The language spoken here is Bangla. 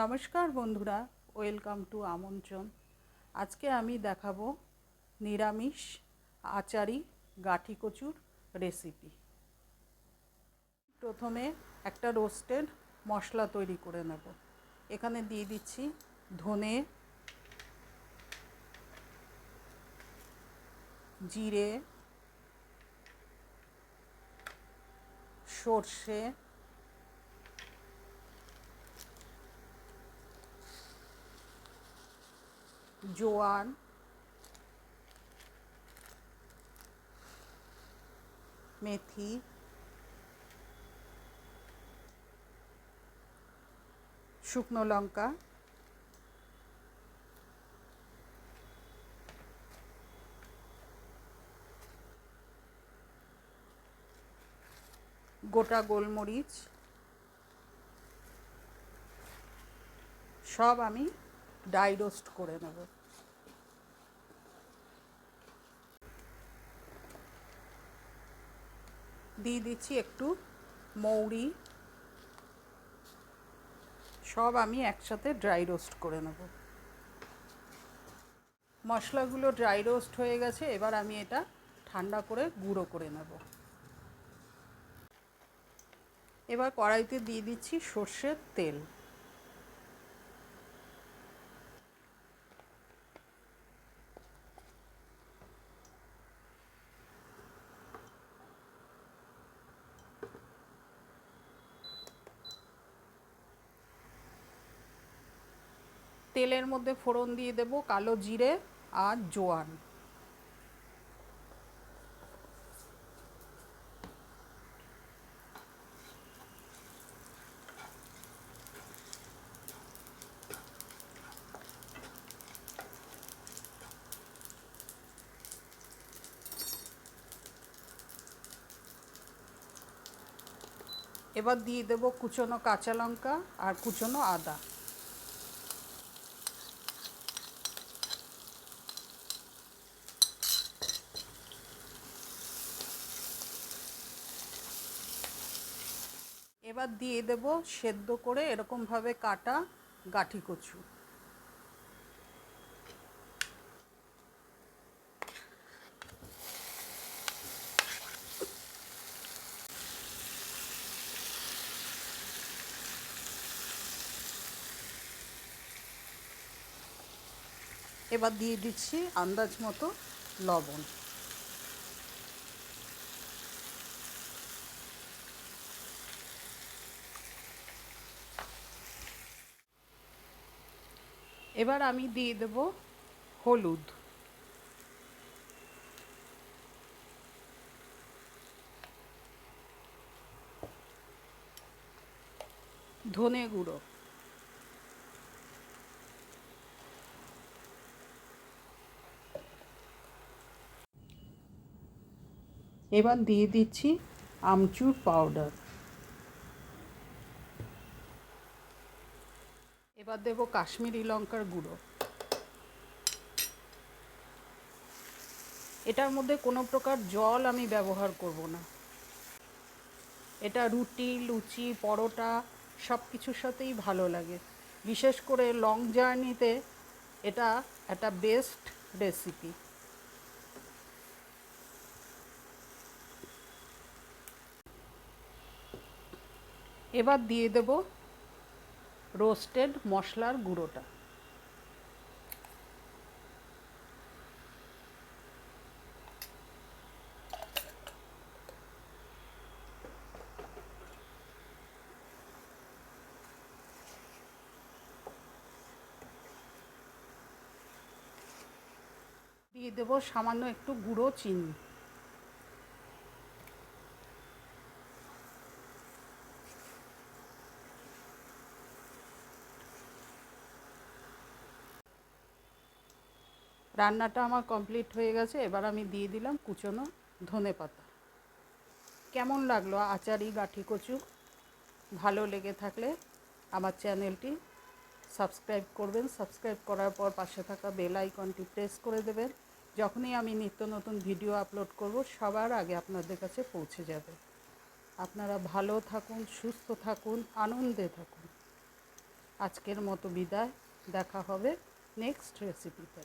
নমস্কার বন্ধুরা, ওয়েলকাম টু আমন্ত্রণ। আজকে আমি দেখাবো নিরামিষ আচারি গাঠি কচুর রেসিপি প্রথমে একটা রোস্টেড মশলা তৈরি করে নেব। এখানে দিয়ে দিচ্ছি ধনে, জিরে, সর্ষে জোয়ান। মেথি। শুকনো লঙ্কা। গোটা গোলমরিচ। সব আমি ডাই রোস্ট করে নেব। দিয়ে দিচ্ছি একটু মৌরি। সব আমি একসাথে ড্রাই রোস্ট করে নেব। মশলাগুলো ড্রাই রোস্ট হয়ে গেছে, এবার আমি এটা ঠান্ডা করে গুঁড়ো করে নেব। এবার কড়াইতে দিয়ে দিচ্ছি সর্ষের তেল। তেলের মধ্যে ফোড়ন দিয়ে দেব কালো জিরে আর জোয়ান। এবার দিয়ে দেবো কুচনো কাঁচা লঙ্কা আর কুচনো আদা। এবার দিয়ে দেব সেদ্ধ করে এরকমভাবে কাটা গাঠি কচু। এবার দিয়ে দিচ্ছি আন্দাজ মতো লবণ। এবার আমি দিয়ে দেব হলুদ। ধনে গুঁড়ো। এবার দিয়ে দিচ্ছি আমচুর পাউডার। এবার দেব কাশ্মীরি লঙ্কার গুঁড়ো। এটার মধ্যে কোনো প্রকার জল আমি ব্যবহার করব না। এটা রুটি, লুচি, পরোটা সব কিছুর সাথেই ভালো লাগে। বিশেষ করে লং জার্নিতে এটা একটা বেস্ট রেসিপি এবার দিয়ে দেব রোস্টেড মশলার গুঁড়োটা। দিয়ে দেবো সামান্য একটু গুঁড়ো চিনি। রান্নাটা আমার কমপ্লিট হয়ে গেছে, এবার আমি দিয়ে দিলাম কুচনো ধনে পাতা। কেমন লাগল আচারি গাঠি কচু? ভালো লেগে থাকলে আমার চ্যানেলটি সাবস্ক্রাইব করবেন। সাবস্ক্রাইব করার পর পাশে থাকা বেল আইকনটি প্রেস করে দেবেন। যখনই আমি নিত্য নতুন ভিডিও আপলোড করব, সবার আগে আপনাদের কাছে পৌঁছে যাবে। আপনারা ভালো থাকুন, সুস্থ থাকুন, আনন্দে থাকুন। আজকের মতো বিদায়। দেখা হবে নেক্সট রেসিপিতে